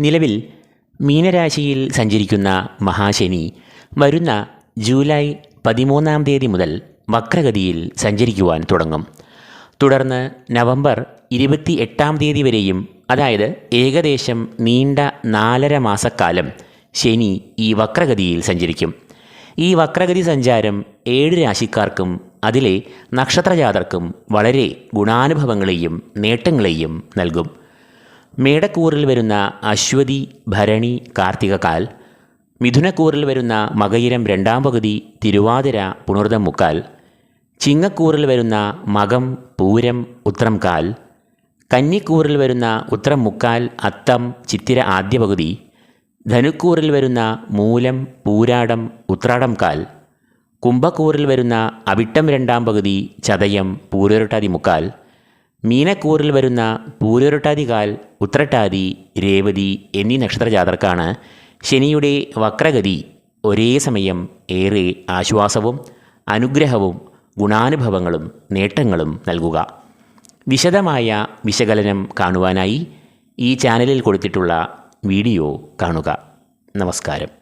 നിലവിൽ മീനരാശിയിൽ സഞ്ചരിക്കുന്ന മഹാശനി വരുന്ന ജൂലൈ പതിമൂന്നാം തീയതി മുതൽ വക്രഗതിയിൽ സഞ്ചരിക്കുവാൻ തുടങ്ങും. തുടർന്ന് നവംബർ ഇരുപത്തി എട്ടാം തീയതി വരെയും അതായത് ഏകദേശം നീണ്ട നാലര മാസക്കാലം ശനി ഈ വക്രഗതിയിൽ സഞ്ചരിക്കും. ഈ വക്രഗതി സഞ്ചാരം ഏഴ് രാശിക്കാർക്കും അതിലെ നക്ഷത്രജാതർക്കും വളരെ ഗുണാനുഭവങ്ങളെയും നേട്ടങ്ങളെയും നൽകും. മേടക്കൂറിൽ വരുന്ന അശ്വതി ഭരണി കാർത്തികകാൽ മിഥുനക്കൂറിൽ വരുന്ന മകയിരം രണ്ടാം പകുതി തിരുവാതിര പുണർതം മുക്കാൽ ചിങ്ങക്കൂറിൽ വരുന്ന മകം പൂരം ഉത്രം കാൽ കന്നിക്കൂറിൽ വരുന്ന ഉത്രം മുക്കാൽ അത്തം ചിത്തിര ആദ്യ പകുതി ധനുക്കൂറിൽ വരുന്ന മൂലം പൂരാടം ഉത്രാടം കാൽ കുംഭക്കൂറിൽ വരുന്ന അവിട്ടം രണ്ടാം പകുതി ചതയം പൂരൊരട്ടാതി മുക്കാൽ മീനക്കൂറിൽ വരുന്ന പൂരൊരട്ടാതി കാൽ ഉത്രട്ടാതി രേവതി എന്നീ നക്ഷത്രജാതർക്കാണ് ശനിയുടെ വക്രഗതി ഒരേ സമയം ഏറെ ആശ്വാസവും അനുഗ്രഹവും ഗുണാനുഭവങ്ങളും നേട്ടങ്ങളും നൽകുക. വിശദമായ വിശകലനം കാണുവാനായി ഈ ചാനലിൽ കൊടുത്തിട്ടുള്ള വീഡിയോ കാണുക. നമസ്കാരം.